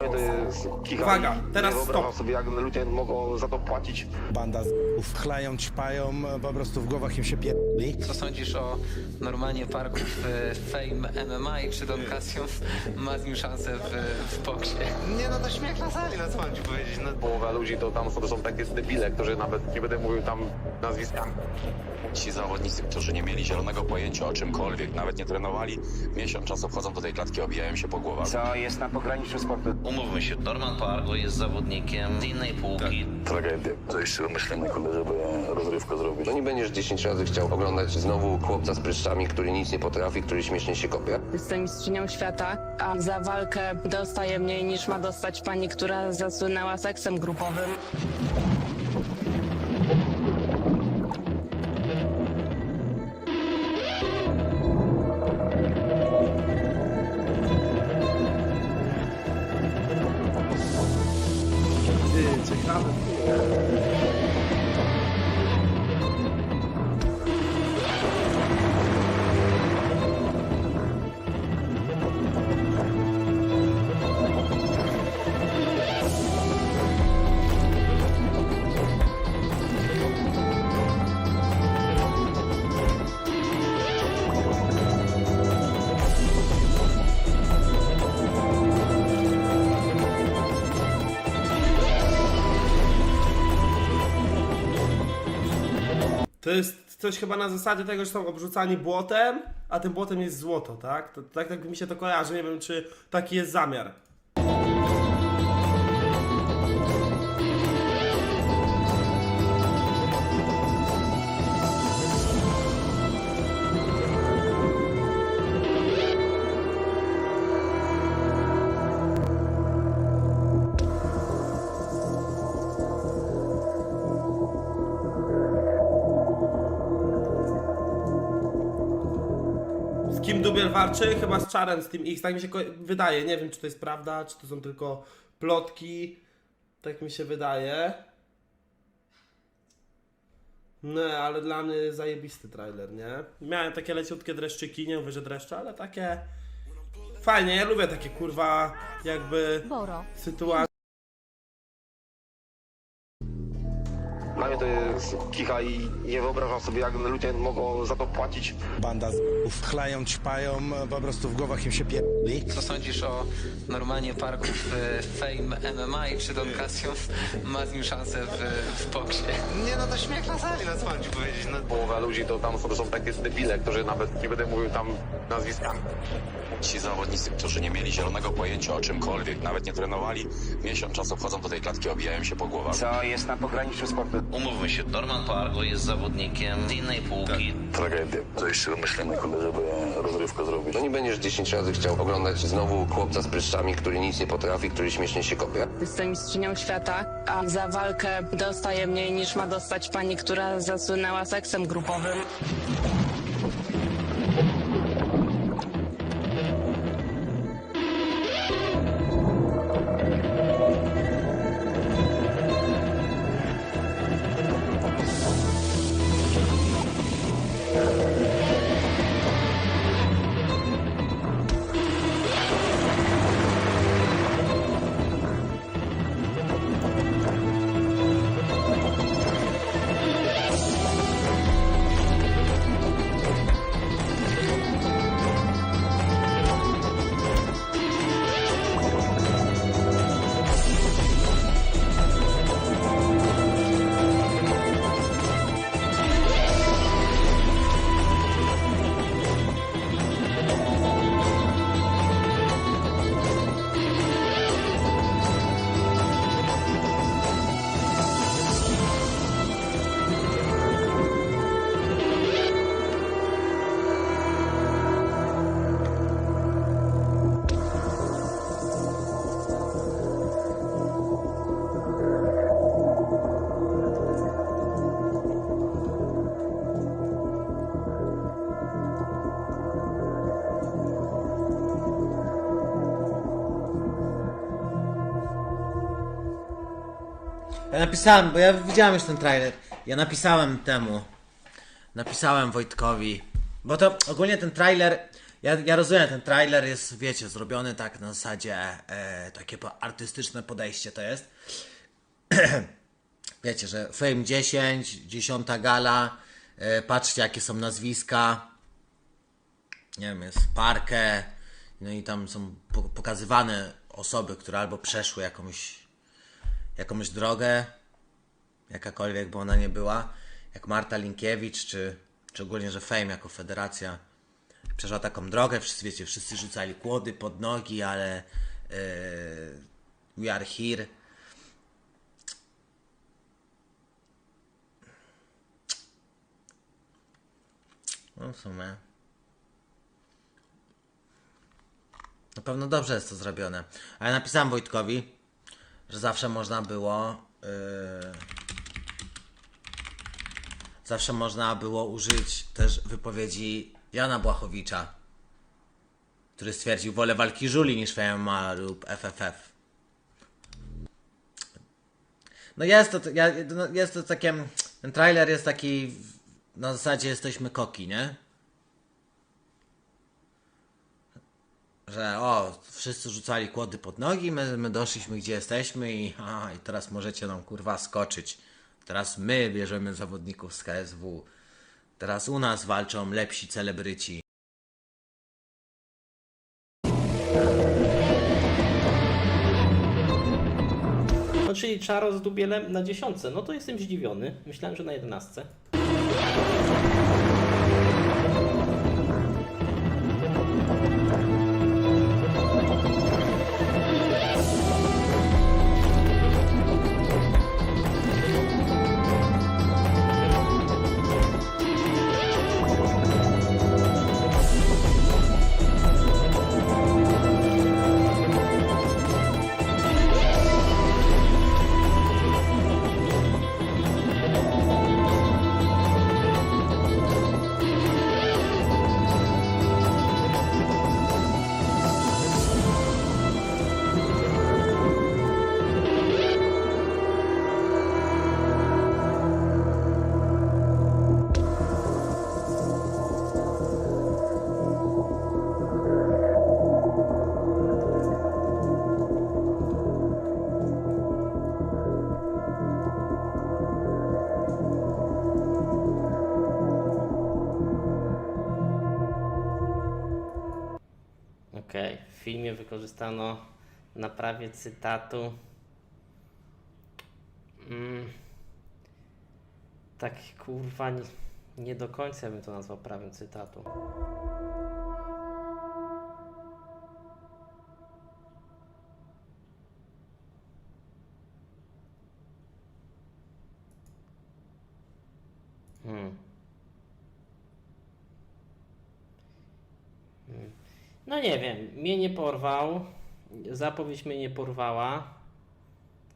To jest kicha Uwaga, teraz nie wyobrażam stop. sobie, jak ludzie mogą za to płacić. Banda z chlają, ćpają, po prostu w głowach im się pierdli. Co sądzisz o normalnie parku w Fame MMA i czy Don Casio ma z nim szansę w, w boksie? Nie no, to śmiech na sali, no co mam ci powiedzieć, no. Połowa ludzi to tam są, to są takie debile, którzy nawet nie będę mówił tam nazwiskami. Ci zawodnicy, którzy nie mieli zielonego pojęcia o czymkolwiek, nawet nie trenowali, miesiąc czasu wchodzą do tej klatki, obijają się po głowach. Co jest na pograniczu sportu? Umówmy się, Norman Pargo jest zawodnikiem z innej półki. Tragedia. To jeszcze myślimy, kurde, żeby rozrywkę zrobić. No nie będziesz 10 razy chciał oglądać znowu chłopca z pryszczami, który nic nie potrafi, który śmiesznie się kopie. Jestem mistrzynią świata, a za walkę dostaję mniej niż ma dostać pani, która zasłynęła seksem grupowym. Coś chyba na zasadzie tego, że są obrzucani błotem, a tym błotem jest złoto, tak? To, tak, tak mi się to kojarzy, nie wiem czy taki jest zamiar. Kim Dubiel walczy? Chyba z Czarem, z Team X, tak mi się ko- wydaje. Nie wiem, czy to jest prawda, czy to są tylko plotki. Tak mi się wydaje. No, ale dla mnie zajebisty trailer, nie? Miałem takie leciutkie dreszczyki, nie mówię, że dreszcze, ale takie... Fajnie, ja lubię takie kurwa, jakby Boro. sytuacje. Mnie to jest kicha i nie wyobrażam sobie, jak ludzie mogą za to płacić. Banda z chlają, ćpają, po prostu w głowach im się pierdli. Co sądzisz o normalnie parku w Fame MMA i czy Don Casio ma z nim szansę w, w boksie? Nie no, to śmiech na sali, no co mam ci powiedzieć, no. Połowa ludzi to tam są, są takie debile, którzy nawet nie będę mówił tam nazwiskami. Ci zawodnicy, którzy nie mieli zielonego pojęcia o czymkolwiek, nawet nie trenowali, miesiąc czasu wchodzą do tej klatki, obijają się po głowach. Co jest na pograniczu sportu? Umówmy się, Norman Pargo jest zawodnikiem z innej półki. Tragedia. To jeszcze myślimy, kurde, żeby rozrywkę zrobić. No nie będziesz 10 razy chciał oglądać znowu chłopca z pryszczami, który nic nie potrafi, który śmiesznie się kopie. Jestem mistrzynią świata, a za walkę dostaję mniej niż ma dostać pani, która zasłynęła seksem grupowym. Ja napisałem, bo ja widziałem już ten trailer. Ja napisałem temu. Napisałem Wojtkowi. Bo to ogólnie ten trailer Ja, ja rozumiem, ten trailer jest, wiecie, zrobiony tak na zasadzie e, takie po- artystyczne podejście to jest. wiecie, że Fame 10, 10 gala, e, patrzcie jakie są nazwiska. Nie wiem, jest Parkę, no i tam są po, pokazywane osoby, które albo przeszły jakąś, jakąś drogę, jakakolwiek by ona nie była, jak Marta Linkiewicz, czy, czy ogólnie, że Fame jako federacja przeszła taką drogę, wszyscy wiecie, wszyscy rzucali kłody pod nogi, ale yy, we are here. No w sumie. Na pewno dobrze jest to zrobione. Ale napisałem Wojtkowi, że zawsze można było. Yy, zawsze można było użyć też wypowiedzi Jana Błachowicza, który stwierdził wolę walki żuli niż FMA lub FFF. No jest to, ja, no jest to takie, ten trailer jest taki, na zasadzie jesteśmy koki, nie? Że o, wszyscy rzucali kłody pod nogi, my, my doszliśmy gdzie jesteśmy i, a, i teraz możecie nam kurwa skoczyć. Teraz my bierzemy zawodników z KSW. Teraz u nas walczą lepsi celebryci. No czyli Czaro z Dubielem na dziesiątce. No to jestem zdziwiony. Myślałem, że na jedenastce. Wykorzystano na prawie cytatu. Mm, tak kurwa nie, nie do końca bym to nazwał prawem cytatu. No nie wiem, mnie nie porwał. Zapowiedź mnie nie porwała.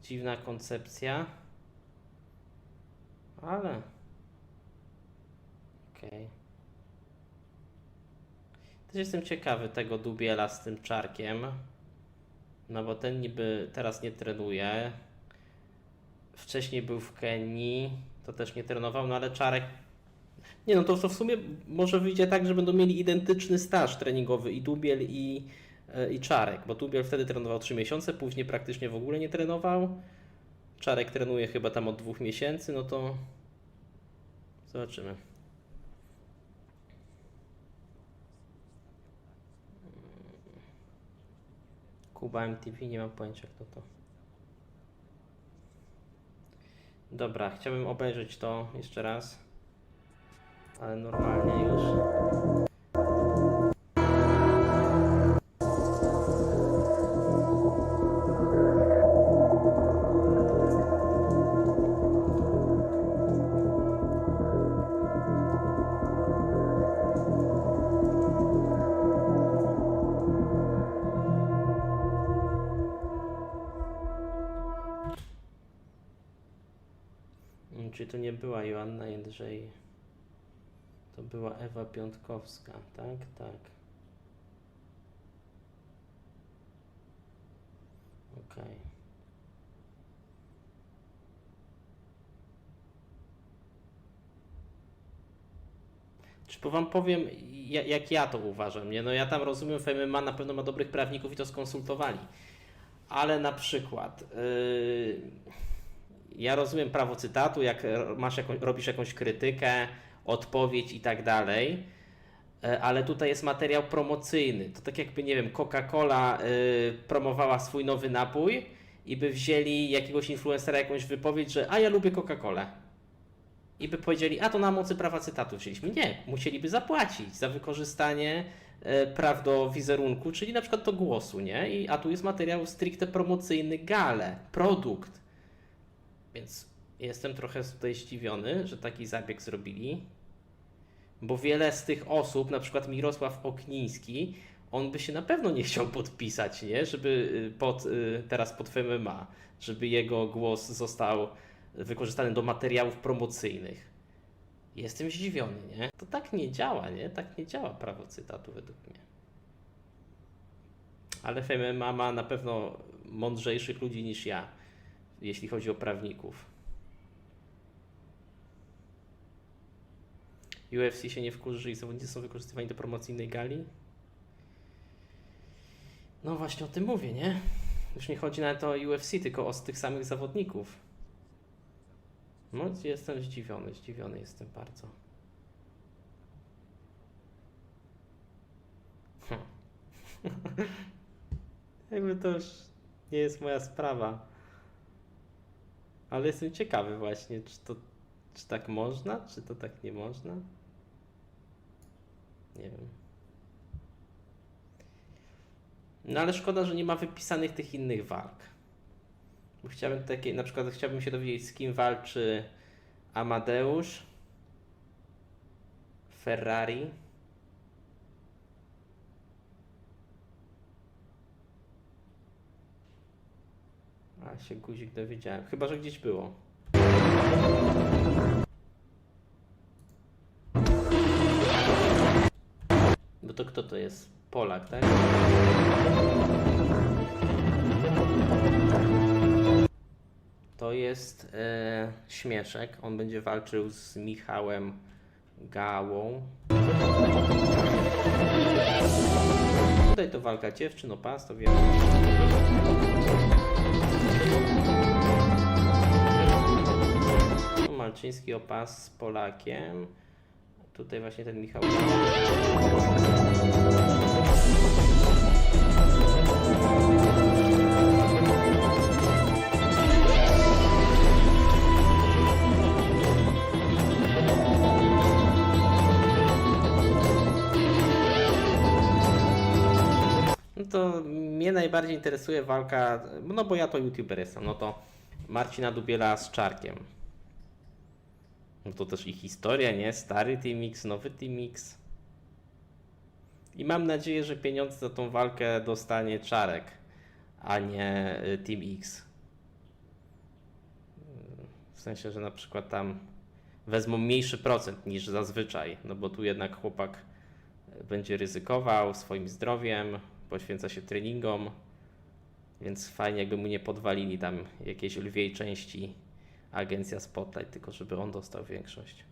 Dziwna koncepcja. Ale. Okej. Też jestem ciekawy tego dubiela z tym czarkiem. No bo ten niby teraz nie trenuje. Wcześniej był w Kenii, to też nie trenował, no ale czarek nie no, to, to w sumie może wyjdzie tak, że będą mieli identyczny staż treningowy i Dubiel i, e, i Czarek, bo Dubiel wtedy trenował 3 miesiące, później praktycznie w ogóle nie trenował. Czarek trenuje chyba tam od dwóch miesięcy, no to zobaczymy. Kuba MTV, nie mam pojęcia kto to. Dobra, chciałbym obejrzeć to jeszcze raz ale normalnie już. Czy to nie była Joanna Jędrzej? Była Ewa Piątkowska, tak? Tak. Okej. Bo wam powiem, ja- jak ja to uważam, nie? No ja tam rozumiem, FMMA na pewno ma dobrych prawników i to skonsultowali. Ale na przykład, yy, ja rozumiem prawo cytatu, jak masz robisz jakąś krytykę, odpowiedź i tak dalej, e, ale tutaj jest materiał promocyjny. To tak jakby, nie wiem, Coca-Cola y, promowała swój nowy napój i by wzięli jakiegoś influencera jakąś wypowiedź, że a ja lubię Coca-Colę. I by powiedzieli, a to na mocy prawa cytatu wzięliśmy. Nie, musieliby zapłacić za wykorzystanie e, praw do wizerunku, czyli na przykład do głosu, nie? I, a tu jest materiał stricte promocyjny, gale, produkt. Więc jestem trochę tutaj zdziwiony, że taki zabieg zrobili, bo wiele z tych osób, na przykład Mirosław Okniński, on by się na pewno nie chciał podpisać, nie? Żeby y, pod, y, teraz pod FMMA, żeby jego głos został wykorzystany do materiałów promocyjnych. Jestem zdziwiony, nie? To tak nie działa, nie? Tak nie działa prawo cytatu według mnie. Ale FMMA ma na pewno mądrzejszych ludzi niż ja, jeśli chodzi o prawników. UFC się nie wkurzy, jeżeli zawodnicy są wykorzystywani do promocyjnej gali? No właśnie o tym mówię, nie? Już nie chodzi nawet o UFC, tylko o tych samych zawodników. No, jestem zdziwiony, zdziwiony jestem bardzo. Hm. Jakby to już nie jest moja sprawa. Ale jestem ciekawy właśnie, czy to czy tak można, czy to tak nie można? Nie wiem. No ale szkoda, że nie ma wypisanych tych innych walk. Bo chciałbym takie, na przykład chciałbym się dowiedzieć, z kim walczy Amadeusz, Ferrari. A się guzik dowiedziałem. Chyba, że gdzieś było. To kto to jest? Polak, tak? To jest e, Śmieszek. On będzie walczył z Michałem Gałą. Tutaj to walka dziewczyn o pas, to wiem. Malczyński o pas z Polakiem. Tutaj właśnie ten Michał. No to mnie najbardziej interesuje walka, no bo ja to youtuber jestem, no to Marcina Dubiela z Czarkiem. No to też ich historia, nie? Stary Team X, nowy Team X. I mam nadzieję, że pieniądze za tą walkę dostanie Czarek, a nie y, Team X. W sensie, że na przykład tam wezmą mniejszy procent niż zazwyczaj, no bo tu jednak chłopak będzie ryzykował swoim zdrowiem, poświęca się treningom, więc fajnie jakby mu nie podwalili tam jakiejś lwiej części agencja Spotlight, tylko żeby on dostał większość.